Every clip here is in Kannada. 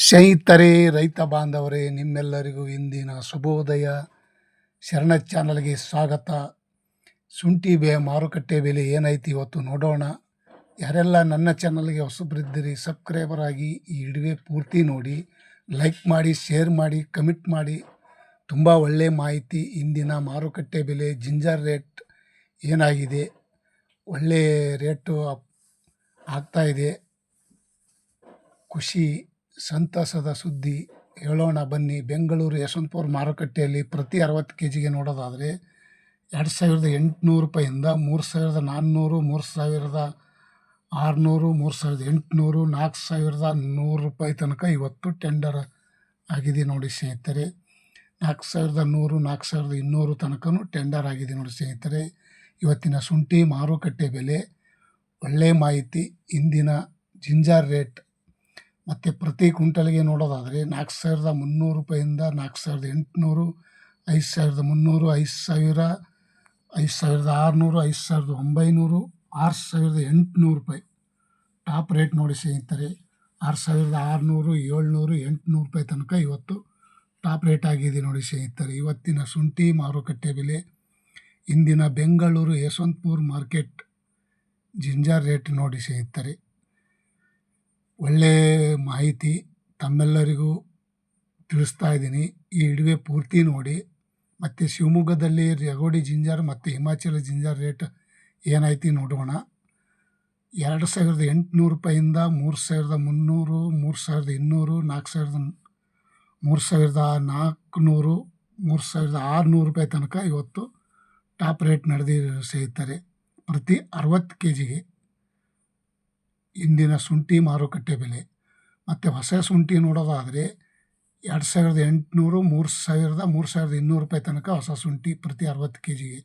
ಸ್ನೇಹಿತರೇ, ರೈತ ಬಾಂಧವರೇ, ನಿಮ್ಮೆಲ್ಲರಿಗೂ ಇಂದಿನ ಶುಭೋದಯ. ಶರಣ ಚಾನಲ್ಗೆ ಸ್ವಾಗತ. ಶುಂಠಿ ಬೆ, ಮಾರುಕಟ್ಟೆ ಬೆಲೆ ಏನೈತಿ ಇವತ್ತು ನೋಡೋಣ. ಯಾರೆಲ್ಲ ನನ್ನ ಚಾನಲ್ಗೆ ಹೊಸಬ್ರಿದ್ದೀರಿ, ಸಬ್ಸ್ಕ್ರೈಬರ್ ಆಗಿ ಈ ಇಡುವೆ ಪೂರ್ತಿ ನೋಡಿ. ಲೈಕ್ ಮಾಡಿ, ಶೇರ್ ಮಾಡಿ, ಕಮೆಂಟ್ ಮಾಡಿ. ತುಂಬ ಒಳ್ಳೆಯ ಮಾಹಿತಿ. ಇಂದಿನ ಮಾರುಕಟ್ಟೆ ಬೆಲೆ ಜಿಂಜರ್ ರೇಟ್ ಏನಾಗಿದೆ? ಒಳ್ಳೆ ರೇಟು ಆಗ್ತಾಯಿದೆ ಖುಷಿ. ಸಂತಸದ ಸುದ್ದಿ ಹೇಳೋಣ ಬನ್ನಿ. ಬೆಂಗಳೂರು ಯಶವಂತಪುರ ಮಾರುಕಟ್ಟೆಯಲ್ಲಿ ಪ್ರತಿ ಅರವತ್ತು ಕೆ ಜಿಗೆ ನೋಡೋದಾದರೆ ಎರಡು ಸಾವಿರದ ಎಂಟುನೂರು ರೂಪಾಯಿಂದ ಮೂರು ಸಾವಿರದ ನಾನ್ನೂರು, ಮೂರು ಸಾವಿರದ ಆರುನೂರು, ಮೂರು ಸಾವಿರದ ಎಂಟುನೂರು, ನಾಲ್ಕು ಸಾವಿರದ ನೂರು ರೂಪಾಯಿ ತನಕ ಇವತ್ತು ಟೆಂಡರ್ ಆಗಿದೆ ನೋಡಿ ಸ್ನೇಹಿತರೆ. ನಾಲ್ಕು ಸಾವಿರದ ನೂರು, ನಾಲ್ಕು ಸಾವಿರದ ಇನ್ನೂರು ತನಕನೂ ಟೆಂಡರ್ ಆಗಿದೆ ನೋಡಿ ಸ್ನೇಹಿತರೆ. ಇವತ್ತಿನ ಶುಂಠಿ ಮಾರುಕಟ್ಟೆ ಬೆಲೆ ಒಳ್ಳೆಯ ಮಾಹಿತಿ. ಇಂದಿನ ಜಿಂಜಾರ್ ರೇಟ್ ಮತ್ತು ಪ್ರತಿ ಕ್ವಿಂಟಲ್ಗೆ ನೋಡೋದಾದರೆ ನಾಲ್ಕು ಸಾವಿರದ ಮುನ್ನೂರು ರೂಪಾಯಿಂದ ನಾಲ್ಕು ಸಾವಿರದ ಎಂಟುನೂರು, ಐದು ಸಾವಿರದ ಮುನ್ನೂರು, ಐದು ಸಾವಿರ, ಐದು ಸಾವಿರದ ಆರುನೂರು, ಐದು ಸಾವಿರದ ಒಂಬೈನೂರು, ಆರು ಸಾವಿರದ ಎಂಟುನೂರು ರೂಪಾಯಿ. ಟಾಪ್ ರೇಟ್ ನೋಡಿ ಸ್ನೇಹಿತರೆ, ಆರು ಸಾವಿರದ ಆರುನೂರು, ಏಳ್ನೂರು, ಎಂಟುನೂರು ರೂಪಾಯಿ ತನಕ ಇವತ್ತು ಟಾಪ್ ರೇಟ್ ಆಗಿದೆ ನೋಡಿ ಸ್ನೇಹಿತರೆ. ಇವತ್ತಿನ ಶುಂಠಿ ಮಾರುಕಟ್ಟೆ ಬೆಲೆ, ಇಂದಿನ Bengaluru Yeshwanthpur market ginger rate ನೋಡಿ ಸ್ನೇಹಿತರೆ. ಒಳ್ಳೆ ಮಾಹಿತಿ ತಮ್ಮೆಲ್ಲರಿಗೂ ತಿಳಿಸ್ತಾ ಇದ್ದೀನಿ. ಈ ಇಡುವೆ ಪೂರ್ತಿ ನೋಡಿ. ಮತ್ತು ಶಿವಮೊಗ್ಗದಲ್ಲಿ ರಗೋಡಿ ಜಿಂಜರ್ ಮತ್ತು ಹಿಮಾಚಲ ಜಿಂಜರ್ ರೇಟ್ ಏನೈತಿ ನೋಡೋಣ. ಎರಡು ಸಾವಿರದ ಎಂಟುನೂರು ರೂಪಾಯಿಂದ ಮೂರು ಸಾವಿರದ ಮುನ್ನೂರು, ಮೂರು ಸಾವಿರದ ಇನ್ನೂರು, ನಾಲ್ಕು ಸಾವಿರದ ಮೂರು ಸಾವಿರದ ನಾಲ್ಕುನೂರು, ಮೂರು ಸಾವಿರದ ಆರುನೂರು ರೂಪಾಯಿ ತನಕ ಇವತ್ತು ಟಾಪ್ ರೇಟ್ ನಡೆದಿ ಸೇರ್ತಾರೆ ಪ್ರತಿ ಅರವತ್ತು ಕೆ ಜಿಗೆ ಇಂದಿನ ಶುಂಠಿ ಮಾರುಕಟ್ಟೆ ಬೆಲೆ. ಮತ್ತು ಹೊಸ ಶುಂಠಿ ನೋಡೋದಾದರೆ ಎರಡು ಸಾವಿರದ ಎಂಟುನೂರು, ಮೂರು ಸಾವಿರದ ಮೂರು ಸಾವಿರದ ಇನ್ನೂರು ರೂಪಾಯಿ ತನಕ ಹೊಸ ಶುಂಠಿ ಪ್ರತಿ ಅರವತ್ತು ಕೆ ಜಿಗೆ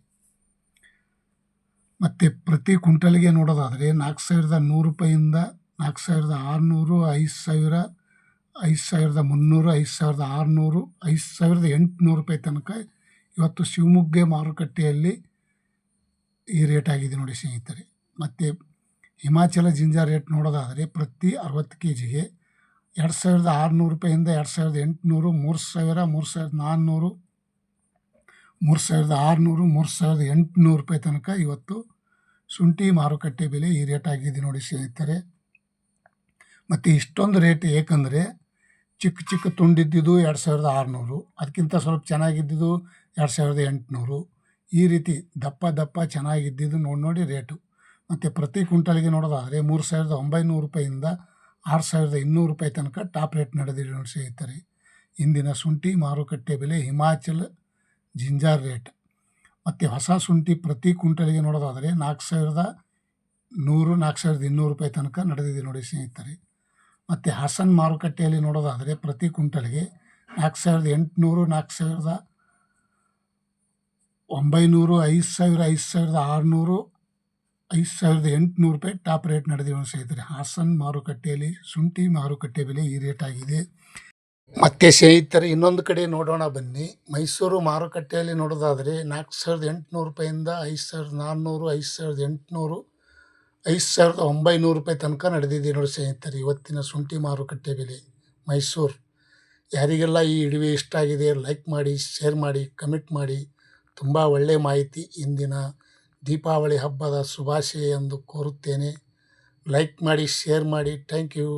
ಮತ್ತು ಪ್ರತಿ ಕುಂಟಲಿಗೆ ನೋಡೋದಾದರೆ ನಾಲ್ಕು ಸಾವಿರದ ನೂರು ರೂಪಾಯಿಂದ ನಾಲ್ಕು ಸಾವಿರದ ಆರುನೂರು, ಐದು ಸಾವಿರ, ಐದು ಸಾವಿರದ ಮುನ್ನೂರು, ಐದು ಸಾವಿರದ ಆರುನೂರು, ಐದು ಸಾವಿರದ ಎಂಟುನೂರು ರೂಪಾಯಿ ತನಕ ಇವತ್ತು ಶಿವಮೊಗ್ಗ ಮಾರುಕಟ್ಟೆಯಲ್ಲಿ ಈ ರೇಟ್ ಆಗಿದೆ ನೋಡಿ ಸ್ನೇಹಿತರೆ. ಮತ್ತು ಹಿಮಾಚಲ ಜಿಂಜರ್ ರೇಟ್ ನೋಡೋದಾದರೆ ಪ್ರತಿ ಅರವತ್ತು ಕೆ ಜಿಗೆ ಎರಡು ಸಾವಿರದ ಆರುನೂರು ರೂಪಾಯಿಂದ ಎರಡು ಸಾವಿರದ ಎಂಟುನೂರು, ಮೂರು ಸಾವಿರ, ಮೂರು ಸಾವಿರದ ನಾನ್ನೂರು, ಮೂರು ಸಾವಿರದ ಆರುನೂರು, ಮೂರು ಸಾವಿರದ ಎಂಟುನೂರು ರೂಪಾಯಿ ತನಕ ಇವತ್ತು ಶುಂಠಿ ಮಾರುಕಟ್ಟೆ ಬೆಲೆ ಈ ರೇಟ್ ಆಗಿದೆ ನೋಡಿ ಸ್ನೇಹಿತರೆ. ಮತ್ತು ಇಷ್ಟೊಂದು ರೇಟ್ ಏಕೆಂದರೆ ಚಿಕ್ಕ ಚಿಕ್ಕ ತುಂಡಿದ್ದಿದ್ದು ಎರಡು ಸಾವಿರದ ಆರುನೂರು, ಅದಕ್ಕಿಂತ ಸ್ವಲ್ಪ ಚೆನ್ನಾಗಿದ್ದಿದ್ದು ಎರಡು ಸಾವಿರದ ಎಂಟುನೂರು. ಈ ರೀತಿ ದಪ್ಪ ದಪ್ಪ ಚೆನ್ನಾಗಿದ್ದಿದ್ದು ನೋಡಿ ನೋಡಿ ರೇಟು. ಮತ್ತು ಪ್ರತಿ ಕ್ವಿಂಟಲ್ಗೆ ನೋಡೋದಾದರೆ ಮೂರು ಸಾವಿರದ ಒಂಬೈನೂರು ರೂಪಾಯಿಂದ ಆರು ಸಾವಿರದ ಇನ್ನೂರು ರೂಪಾಯಿ ತನಕ ಟಾಪ್ ರೇಟ್ ನಡೆದಿದೆ ನೋಡಿ ಸ್ನೇಹಿತರೆ. ಇಂದಿನ ಶುಂಠಿ ಮಾರುಕಟ್ಟೆ ಬೆಲೆ ಹಿಮಾಚಲ್ ಜಿಂಜಾರ್ ರೇಟ್. ಮತ್ತು ಹೊಸ ಶುಂಠಿ ಪ್ರತಿ ಕ್ವಿಂಟಲ್ಗೆ ನೋಡೋದಾದರೆ ನಾಲ್ಕು ಸಾವಿರದ ನೂರು, ನಾಲ್ಕು ಸಾವಿರದ ಇನ್ನೂರು ರೂಪಾಯಿ ತನಕ ನಡೆದಿದೆ ನೋಡಿ ಸ್ನೇಹಿತರೆ. ಮತ್ತು ಹಾಸನ್ ಮಾರುಕಟ್ಟೆಯಲ್ಲಿ ನೋಡೋದಾದರೆ ಪ್ರತಿ ಕ್ವಿಂಟಲ್ಗೆ ನಾಲ್ಕು ಸಾವಿರದ ಎಂಟುನೂರು, ನಾಲ್ಕು ಸಾವಿರದ ಒಂಬೈನೂರು, ಐದು ಸಾವಿರ, ಐದು ಸಾವಿರದ ಆರುನೂರು ಐದು ಸಾವಿರದ ಎಂಟುನೂರು ರೂಪಾಯಿ ಟಾಪ್ ರೇಟ್ ನಡೆದಿರೋ ಸ್ನೇಹಿತರೆ. ಹಾಸನ್ ಮಾರುಕಟ್ಟೆಯಲ್ಲಿ, ಶುಂಠಿ ಮಾರುಕಟ್ಟೆ ಬೆಲೆ ಈ ರೇಟ್ ಆಗಿದೆ. ಮತ್ತೆ ಸ್ನೇಹಿತರೆ, ಇನ್ನೊಂದು ಕಡೆ ನೋಡೋಣ ಬನ್ನಿ. ಮೈಸೂರು ಮಾರುಕಟ್ಟೆಯಲ್ಲಿ ನೋಡೋದಾದರೆ ನಾಲ್ಕು ಸಾವಿರದ ಎಂಟುನೂರು ರೂಪಾಯಿಂದ ಐದು ಸಾವಿರದ ನಾನ್ನೂರು, ಐದು ಸಾವಿರದ ಎಂಟುನೂರು, ಐದು ಸಾವಿರದ ಒಂಬೈನೂರು ರೂಪಾಯಿ ತನಕ ನಡೆದಿದೆ ನೋಡಿ ಸ್ನೇಹಿತರೆ, ಇವತ್ತಿನ ಶುಂಠಿ ಮಾರುಕಟ್ಟೆ ಬೆಲೆ. ಮೈಸೂರು. ಯಾರಿಗೆಲ್ಲ ಈ ಇಡುವೆ ಇಷ್ಟ ಆಗಿದೆ ಲೈಕ್ ಮಾಡಿ ಶೇರ್ ಮಾಡಿ ಕಮೆಂಟ್ ಮಾಡಿ, ತುಂಬ ಒಳ್ಳೆಯ ಮಾಹಿತಿ ಇಂದಿನ ದೀಪಾವಳಿ ಹಬ್ಬದ ಶುಭಾಶಯ ಎಂದು ಕೋರುತ್ತೇನೆ. ಲೈಕ್ ಮಾಡಿ ಶೇರ್ ಮಾಡಿ. Thank you